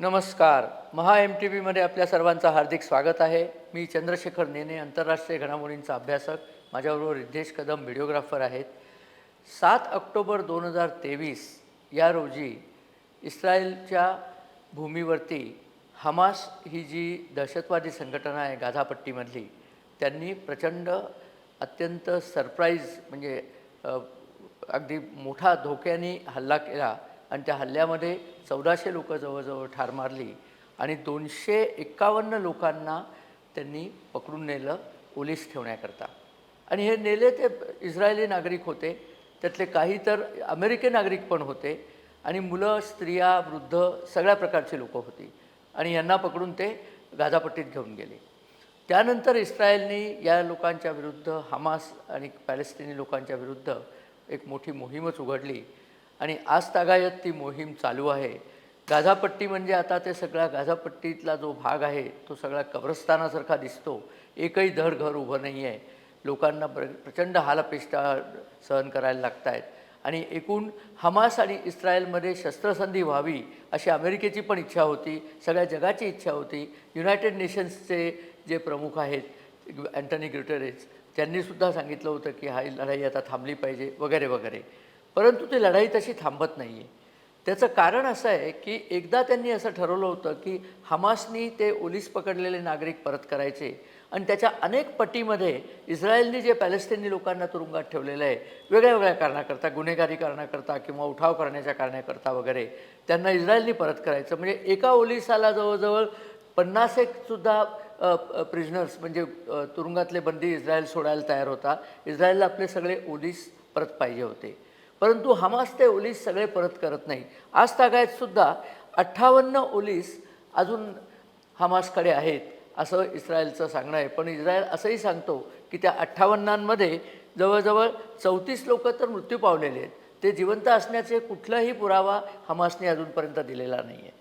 नमस्कार. महा M T व्हीमध्ये आपल्या सर्वांचं हार्दिक स्वागत आहे. मी चंद्रशेखर नेने आंतरराष्ट्रीय घडामोडींचा अभ्यासक. माझ्याबरोबर रिद्धेश कदम व्हिडिओग्राफर आहेत. सात ऑक्टोबर दोन हजार तेवीस या रोजी इस्रायलच्या भूमीवरती हमास ही जी दहशतवादी संघटना आहे गाझापट्टीमधली त्यांनी प्रचंड अत्यंत सरप्राईज म्हणजे अगदी मोठा धोक्याने हल्ला केला. आणि त्या हल्ल्यामध्ये चौदाशे लोकं जवळजवळ ठार मारली आणि दोनशे एक्कावन्न लोकांना त्यांनी पकडून नेलं पोलीस ठेवण्याकरता. आणि हे नेले ते इस्रायली नागरिक होते त्यातले काही तर अमेरिकन नागरिक पण होते आणि मुलं स्त्रिया वृद्ध सगळ्या प्रकारची लोकं होती आणि यांना पकडून ते गाझापट्टीत घेऊन गेले. त्यानंतर इस्रायलनी या लोकांच्या विरुद्ध हमास आणि पॅलेस्टिनी लोकांच्या विरुद्ध एक मोठी मोहीमच उघडली आणि आज तागायत ती मोहीम चालू आहे. गाझापट्टी म्हणजे आता ते सगळा गाझापट्टीतला जो भाग आहे तो सगळा कब्रस्तानासारखा दिसतो. एकही धड घर उभं नाही आहे लोकांना प्र प्रचंड हालपेष्टा सहन करायला लागत आहेत आणि एकूण हमास आणि इस्रायलमध्ये शस्त्रसंधी व्हावी अशी अमेरिकेची पण इच्छा होती सगळ्या जगाची इच्छा होती. युनायटेड नेशन्सचे जे प्रमुख आहेत अँटनी ग्युटेरेस त्यांनीसुद्धा सांगितलं होतं की हा लढाई आता थांबली पाहिजे वगैरे वगैरे. परंतु ती लढाई तशी थांबत नाही आहे त्याचं कारण असं आहे की एकदा त्यांनी असं ठरवलं होतं की हमासनी ते ओलीस पकडलेले नागरिक परत करायचे आणि त्याच्या अनेक पटीमध्ये इस्रायलने जे पॅलेस्टिनी लोकांना तुरुंगात ठेवलेलं आहे वेगळ्या वेगळ्या कारणाकरता गुन्हेगारी कारणाकरता किंवा उठाव करण्याच्या कारणाकरता वगैरे त्यांना इस्रायलनी परत करायचं. म्हणजे एका ओलिसाला जवळजवळ पन्नास एक सुद्धा प्रिझनर्स म्हणजे तुरुंगातले बंदी इस्रायल सोडायला तयार होता. इस्रायलला आपले सगळे ओलीस परत पाहिजे होते. परंतु हमास ते ओलीस सगळे परत करत नाही. आज तागायतसुद्धा अठ्ठावन्न ओलीस अजून हमासकडे आहेत असं इस्रायलचं सांगणं आहे. पण इस्रायल असंही सांगतो की त्या अठ्ठावन्नांमध्ये जवळजवळ चौतीस लोक तर मृत्यू पावलेले आहेत. ते जिवंत असण्याचे कुठलाही पुरावा हमासने अजूनपर्यंत दिलेला नाही आहे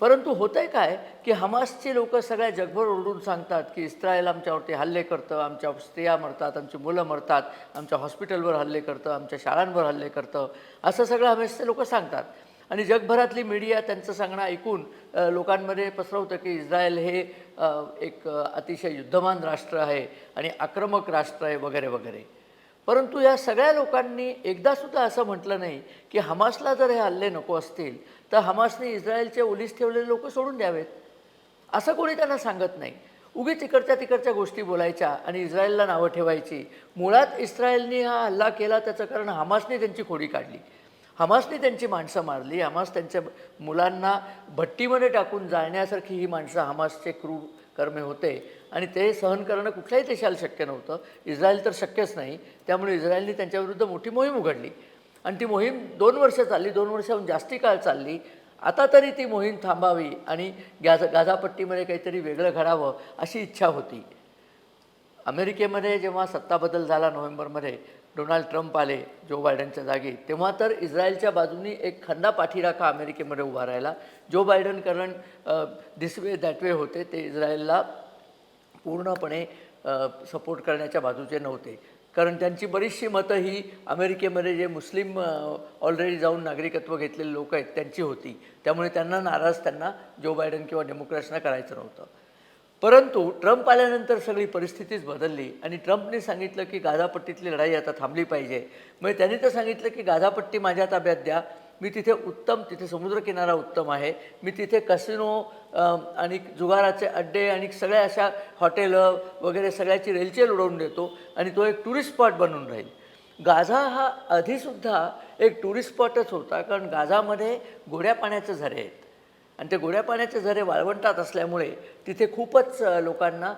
परंतु होतं आहे काय की हमासचे लोक सगळ्या जगभर ओरडून सांगतात की इस्रायल आमच्यावरती हल्ले करतं आमच्या स्त्रिया मरतात आमची मुलं मरतात आमच्या हॉस्पिटलवर हल्ले करतं आमच्या शाळांवर हल्ले करतं. असं सगळं हमेसचे लोक सांगतात. आणि जगभरातली मीडिया त्यांचं सांगणं ऐकून लोकांमध्ये पसरवतं की इस्रायल हे एक अतिशय युद्धमान राष्ट्र आहे आणि आक्रमक राष्ट्र आहे वगैरे वगैरे. परंतु या सगळ्या लोकांनी एकदासुद्धा असं म्हटलं नाही की हमासला जर हे हल्ले नको असतील तर हमासने इस्रायलचे ओलीस ठेवलेले लोक सोडून द्यावेत. असं कोणी त्यांना सांगत नाही. उगी तिकडच्या तिकडच्या गोष्टी बोलायच्या आणि इस्रायलला नावं ठेवायची. मुळात इस्रायलने हा हल्ला केला त्याचं कारण हमासने त्यांची खोडी काढली. हमासने त्यांची माणसं मारली. हमास त्यांच्या मुलांना भट्टीमध्ये टाकून जाळण्यासारखी ही माणसं हमासचे क्रूर कर्मे होते. आणि ते सहन करणं कुठल्याही देशाला शक्य नव्हतं. इस्रायल तर शक्यच नाही. त्यामुळे इस्रायलने त्यांच्याविरुद्ध मोठी मोहीम उघडली. आणि ती मोहीम दोन वर्ष चालली. दोन वर्षाहून जास्ती काळ चालली. आता तरी ती मोहीम थांबावी आणि गाझा गाझापट्टीमध्ये काहीतरी वेगळं घडावं अशी इच्छा होती. अमेरिकेमध्ये जेव्हा सत्ता बदल झाला नोव्हेंबरमध्ये डोनाल्ड ट्रम्प आले जो बायडनच्या जागी तेव्हा तर इस्रायलच्या बाजूनी एक खंदा पाठीराखा अमेरिकेमध्ये उभा राहिला. जो बायडन कारण दिस वे दॅट वे होते ते इस्रायलला पूर्णपणे सपोर्ट करण्याच्या बाजूचे नव्हते. कारण त्यांची बरीचशी मतं ही अमेरिकेमध्ये जे मुस्लिम ऑलरेडी जाऊन नागरिकत्व घेतलेले लोक आहेत त्यांची होती. त्यामुळे त्यांना नाराज त्यांना जो बायडन किंवा डेमोक्रॅट्सना करायचं नव्हतं. परंतु ट्रम्प आल्यानंतर सगळी परिस्थितीच बदलली आणि ट्रम्पने सांगितलं की गाझापट्टीतली लढाई आता थांबली पाहिजे. म्हणजे त्यांनी तर सांगितलं की गाझापट्टी माझ्या ताब्यात द्या. मी तिथे उत्तम तिथे समुद्रकिनारा उत्तम आहे. मी तिथे कसिनो आणि जुगाराचे अड्डे आणि सगळ्या अशा हॉटेलं वगैरे सगळ्याची रेलचेल उडवून देतो आणि तो एक टुरिस्ट स्पॉट बनून राहील. गाझा हा आधीसुद्धा एक टुरिस्ट स्पॉटच होता कारण गाझामध्ये गोड्या पाण्याचे झरे आहेत. आणि ते गोड्या पाण्याचे झरे वाळवंटात असल्यामुळे तिथे खूपच लोकांना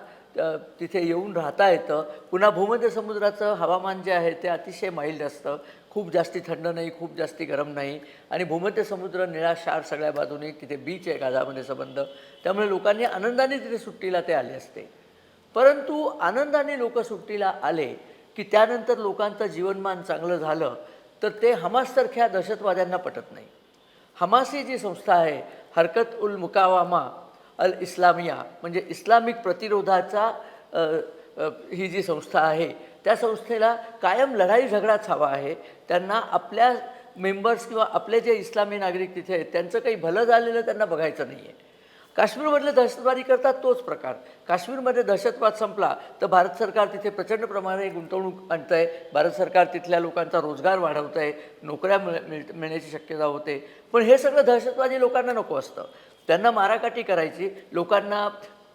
तिथे येऊन राहता येतं. पुन्हा भूमध्य समुद्राचं हवामान जे आहे ते अतिशय माइल्ड असतं. खूप जास्ती थंड नाही खूप जास्ती गरम नाही. आणि भूमध्य समुद्र निळाशार सगळ्या बाजूने तिथे बीच आहे गाझामध्ये संबंध. त्यामुळे लोकांनी आनंदाने तिथे सुट्टीला ते आले असते. परंतु आनंदाने लोक सुट्टीला आले की त्यानंतर लोकांचं जीवनमान चांगलं झालं तर ते हमाससारख्या दहशतवाद्यांना पटत नाही. हमासी जी संस्था आहे हरकत उल मुकावामा अल इस्लामिया म्हणजे इस्लामिक प्रतिरोधाचा ही जी संस्था आहे त्या संस्थेला कायम लढाई झगडाच हवा आहे. त्यांना आपल्या मेंबर्स किंवा आपले जे इस्लामी नागरिक तिथे आहेत त्यांचं काही भलं झालेलं त्यांना बघायचं नाही आहे काश्मीरमधले दहशतवादी करतात तोच प्रकार. काश्मीरमध्ये दहशतवाद संपला तर भारत सरकार तिथे प्रचंड प्रमाणे गुंतवणूक आणतं आहे भारत सरकार तिथल्या लोकांचा रोजगार वाढवतं आहे नोकऱ्या मिळ मिळ- मिळण्याची शक्यता होते. पण हे सगळं दहशतवादी लोकांना नको असतं. त्यांना माराकाटी करायची लोकांना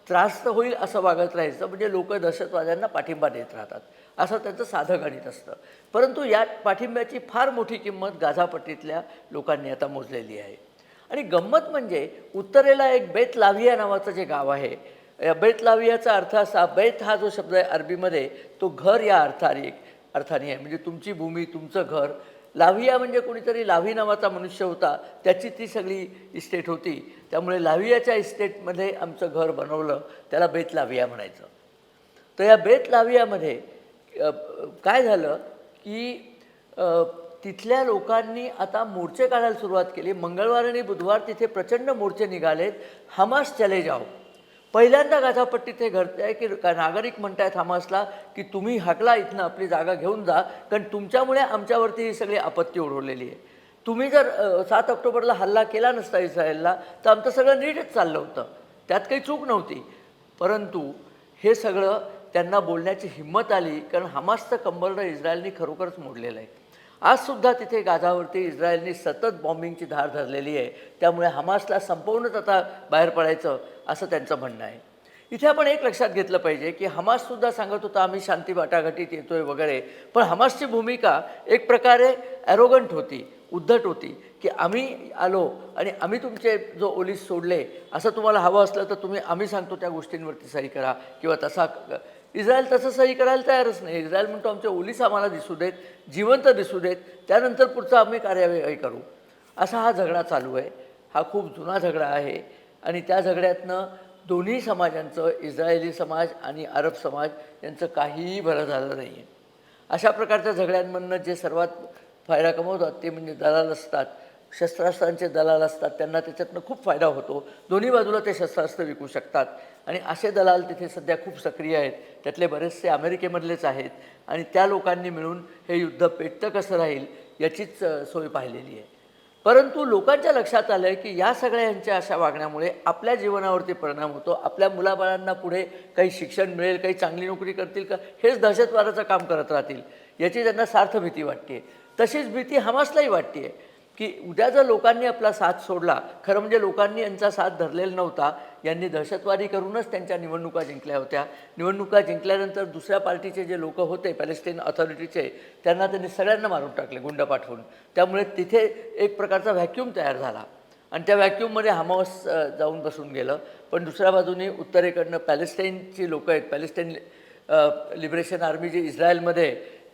त्रास तर होईल असं वागत राहायचं म्हणजे लोक दहशतवाद्यांना पाठिंबा देत राहतात. असं त्यांचं साधं गणित असतं. परंतु या पाठिंब्याची फार मोठी किंमत गाझापट्टीतल्या लोकांनी आता मोजलेली आहे. आणि गंमत म्हणजे उत्तरेला एक बेत लाविया नावाचं जे गाव आहे या बेत लावियाचा अर्थ असा बेत हा जो शब्द आहे अरबीमध्ये तो घर या अर्थाने अर्थाने आहे. म्हणजे तुमची भूमी तुमचं घर. लाव्हिया म्हणजे कोणीतरी लाव्ही नावाचा मनुष्य होता त्याची ती सगळी इस्टेट होती. त्यामुळे लाव्हियाच्या इस्टेटमध्ये आमचं घर बनवलं त्याला बेत लाव्हिया म्हणायचं. तर या बेत लाव्हियामध्ये काय झालं की तिथल्या लोकांनी आता मोर्चे काढायला सुरुवात केली. मंगळवार आणि बुधवार तिथे प्रचंड मोर्चे निघालेत. हमास चले जाओ. पहिल्यांदा गाझापट्टी ते घडते आहे की का- नागरिक म्हणतायत हमासला की तुम्ही हकला इथनं आपली जागा घेऊन जा कारण तुमच्यामुळे आमच्यावरती ही सगळी आपत्ती ओढवलेली आहे. तुम्ही जर सात ऑक्टोबरला हल्ला केला नसता इस्रायलला तर आमचं सगळं नीटच चाललं होतं. त्यात काही चूक नव्हती. परंतु हे सगळं त्यांना बोलण्याची हिंमत आली कारण हमासचं कंबरडं इस्रायलनी खरोखरच मोडलेलं आहे. आजसुद्धा तिथे गाझावरती इस्रायलनी सतत बॉम्बिंगची धार धरलेली आहे. त्यामुळे हमासला संपवूनच आता बाहेर पडायचं असं त्यांचं म्हणणं आहे. इथे आपण एक लक्षात घेतलं पाहिजे की हमाससुद्धा सांगत होता आम्ही शांती वाटाघाटीत येतोय वगैरे. पण हमासची भूमिका एक प्रकारे ॲरोगंट होती उद्धट होती की आम्ही आलो आणि आम्ही तुमचे जो ओलीस सोडले असं तुम्हाला हवं असलं तर तुम्ही आम्ही सांगतो त्या गोष्टींवरती सही करा किंवा तसा इस्रायल तसं सही करायला तयारच नाही. इस्रायल म्हणतो आमच्या ओलीस आम्हाला दिसू देत जिवंत दिसू देत त्यानंतर पुढचं आम्ही कार्यवाही करू. असा हा झगडा चालू आहे. हा खूप जुना झगडा आहे आणि त्या झगड्यातनं दोन्ही समाजांचं इस्रायली समाज आणि अरब समाज यांचं काहीही बरं झालं नाही आहे अशा प्रकारच्या झगड्यांमधनं जे सर्वात फायदा कमवतात ते म्हणजे दलाल असतात. शस्त्रास्त्रांचे दलाल असतात त्यांना त्याच्यातनं खूप फायदा होतो. दोन्ही बाजूला ते शस्त्रास्त्र विकू शकतात. आणि असे दलाल तिथे सध्या खूप सक्रिय आहेत. त्यातले बरेचसे अमेरिकेमधलेच आहेत. आणि त्या लोकांनी मिळून हे युद्ध पेटतं कसं राहील याचीच सोय पाहिलेली आहे. परंतु लोकांच्या लक्षात आलं आहे की या सगळ्यांच्या अशा वागण्यामुळे आपल्या जीवनावरती परिणाम होतो. आपल्या मुलाबाळांना पुढे काही शिक्षण मिळेल काही चांगली नोकरी करतील का? हेच दहशतवादाचं काम करत राहतील. याची त्यांना सार्थ भीती वाटते. तशीच भीती हमासलाही वाटते की उद्या जर लोकांनी आपला साथ सोडला खरं म्हणजे लोकांनी यांचा साथ धरलेला नव्हता यांनी दहशतवादी करूनच त्यांच्या निवडणुका जिंकल्या होत्या. निवडणुका जिंकल्यानंतर दुसऱ्या पार्टीचे जे लोक होते पॅलेस्टाईन ऑथॉरिटीचे त्यांना त्यांनी सगळ्यांना मारून टाकले गुंड पाठवून. त्यामुळे तिथे एक प्रकारचा व्हॅक्यूम तयार झाला. आणि त्या व्हॅक्यूममध्ये हमास जाऊन बसून गेलं. पण दुसऱ्या बाजूने उत्तरेकडनं पॅलेस्टाईनची लोकं आहेत. पॅलेस्टाईन लिबरेशन आर्मी जी इस्रायलमध्ये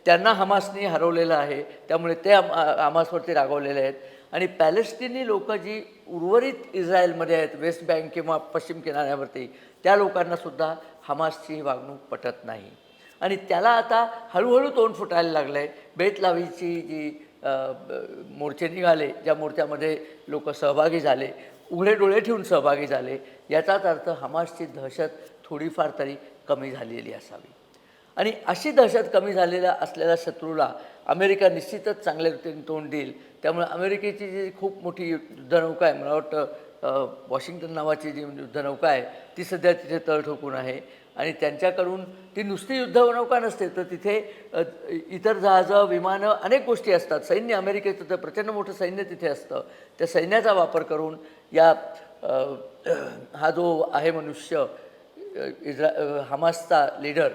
त्यांना हमासनी हरवलेलं आहे त्यामुळे ते हमासवरती रागवलेले आहेत. आणि पॅलेस्टिनी लोकं जी उर्वरित इस्रायलमध्ये आहेत वेस्ट बँक किंवा पश्चिम किनाऱ्यावरती त्या लोकांनासुद्धा हमासची ही वागणूक पटत नाही. आणि त्याला आता हळूहळू तोंड फुटायला लागलं आहे बेतलावीची जी मोर्चे निघाले ज्या मोर्चामध्ये लोक सहभागी झाले उघडे डोळे ठेवून सहभागी झाले याचाच अर्थ हमासची दहशत थोडीफार तरी कमी झालेली असावी. आणि अशी दहशत कमी झालेल्या असलेल्या शत्रूला अमेरिका निश्चितच चांगल्या रीतीने तोंड देईल. त्यामुळे अमेरिकेची जी खूप मोठी युद्धनौका आहे मला वाटतं वॉशिंग्टन नावाची जी युद्धनौका आहे ती सध्या तिथे तळ ठोकून आहे. आणि त्यांच्याकडून ती नुसती युद्धनौका नसते तर तिथे इतर जहाजं विमानं अनेक गोष्टी असतात. सैन्य अमेरिकेचं तर प्रचंड मोठं सैन्य तिथे असतं. त्या सैन्याचा वापर करून या हा जो आहे मनुष्य इस्रा हमासचा लीडर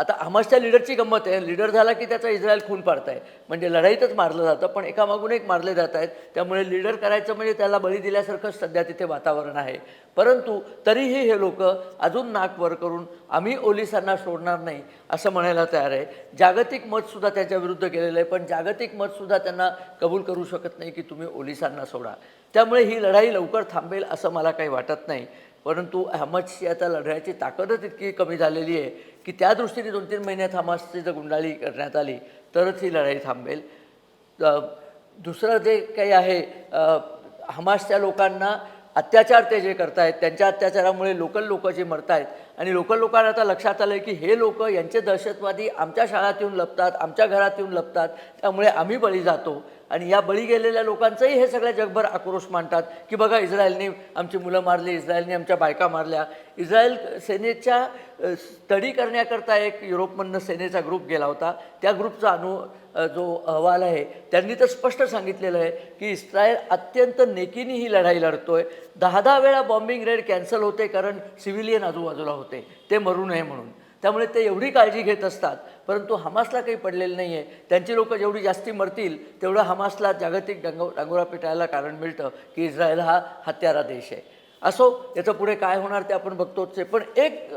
आता हमासच्या लीडरची गंमत आहे. लीडर झाला की त्याचा इस्रायल खून पाडत आहे म्हणजे लढाईतच मारलं जातं पण एकामागून एक मारले जात आहेत. त्यामुळे लीडर करायचं म्हणजे त्याला बळी दिल्यासारखंच सध्या तिथे वातावरण आहे. परंतु तरीही हे लोक अजून नाक वर करून आम्ही ओलिसांना सोडणार नाही असं म्हणायला तयार आहे. जागतिक मतसुद्धा त्याच्या विरुद्ध केलेलं आहे पण जागतिक मतसुद्धा त्यांना कबूल करू शकत नाही की तुम्ही ओलिसांना सोडा. त्यामुळे ही लढाई लवकर थांबेल असं मला काही वाटत नाही. परंतु हमासची आता लढण्याची ताकदच इतकी कमी झालेली आहे की त्या दृष्टीने दोन तीन महिन्यात हमासची जर गुंडाळी करण्यात आली तरच ही लढाई थांबेल. दुसरं जे काही आहे हमासच्या लोकांना अत्याचार ते जे करतायत त्यांच्या अत्याचारामुळे लोकल लोक जे मरत आहेत आणि लोकल लोकांना आता लक्षात आलं की हे लोक यांचे दहशतवादी आमच्या शाळात येऊन लपतात आमच्या घरात येऊन लपतात त्यामुळे आम्ही बळी जातो. आणि या बळी गेलेल्या लोकांचंही हे सगळ्या जगभर आक्रोश मांडतात की बघा इस्रायलने आमची मुलं मारली इस्रायलने आमच्या बायका मारल्या. इस्रायल सेनेच्या स्टडी करण्याकरता एक युरोपमधनं सेनेचा ग्रुप गेला होता. त्या ग्रुपचा अनु जो अहवाल आहे त्यांनी तर स्पष्ट सांगितलेलं आहे की इस्रायल अत्यंत नेकीने ही लढाई लढतोय. दहा दहा वेळा बॉम्बिंग रेड कॅन्सल होते कारण सिव्हिलियन आजूबाजूला होते. ते मरू नये म्हणून. त्यामुळे ते एवढी काळजी घेत असतात. परंतु हमासला काही पडलेलं नाही आहे त्यांची लोक जेवढी जास्ती मरतील तेवढं हमासला जागतिक डंग डांगोरा पेटायला कारण मिळतं की इस्रायल हा हत्यारा देश आहे. असो याचं पुढे काय होणार ते आपण बघतोच. आहे पण एक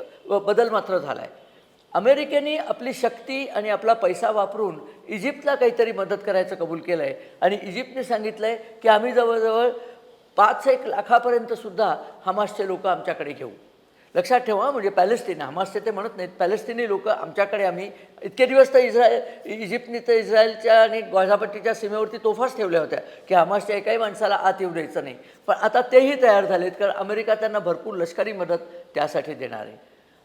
बदल मात्र झाला आहे अमेरिकेने आपली शक्ती आणि आपला पैसा वापरून इजिप्तला काहीतरी मदत करायचं कबूल केलं आहे आणि इजिप्तने सांगितलं आहे की आम्ही जवळजवळ पाच एक लाखापर्यंत सुद्धा हमासचे लोक आमच्याकडे घेऊ. लक्षात ठेवा म्हणजे पॅलेस्टिन हमासचे ते म्हणत नाहीत. पॅलेस्टिनी लोक आमच्याकडे आम्ही इतके दिवस तर इस्रायल इजिप्तने तर इस्रायलच्या आणि गाझापट्टीच्या सीमेवरती तोफाच ठेवल्या होत्या की हमासच्या एकाही माणसाला आत येऊ द्यायचं नाही. पण आता तेही तयार झालेत कारण अमेरिका त्यांना भरपूर लष्करी मदत त्यासाठी देणार आहे.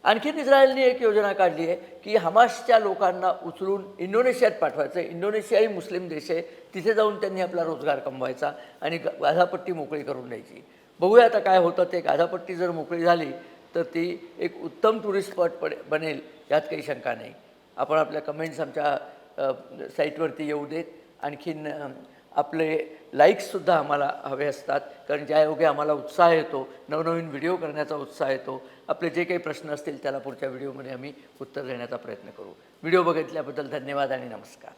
आणखीन इस्रायलने एक योजना काढली आहे की हमासच्या लोकांना उचलून इंडोनेशियात पाठवायचं इंडोनेशियाही मुस्लिम देश आहे तिथे जाऊन त्यांनी आपला रोजगार कमवायचा आणि गाझापट्टी मोकळी करून द्यायची. बघूया आता काय होतं ते गाझापट्टी जर मोकळी झाली तर ती एक उत्तम टुरिस्ट स्पॉट पड बनेल यात काही शंका नाही. आपण आपल्या कमेंट्स आमच्या साईटवरती येऊ देत. आणखीन आपले लाईक्ससुद्धा आम्हाला हवे असतात. कारण ज्यायोगे आम्हाला उत्साह येतो नवनवीन व्हिडिओ करण्याचा उत्साह येतो. आपले जे काही प्रश्न असतील त्याला पुढच्या व्हिडिओमध्ये आम्ही उत्तर देण्याचा प्रयत्न करू. व्हिडिओ बघितल्याबद्दल धन्यवाद आणि नमस्कार.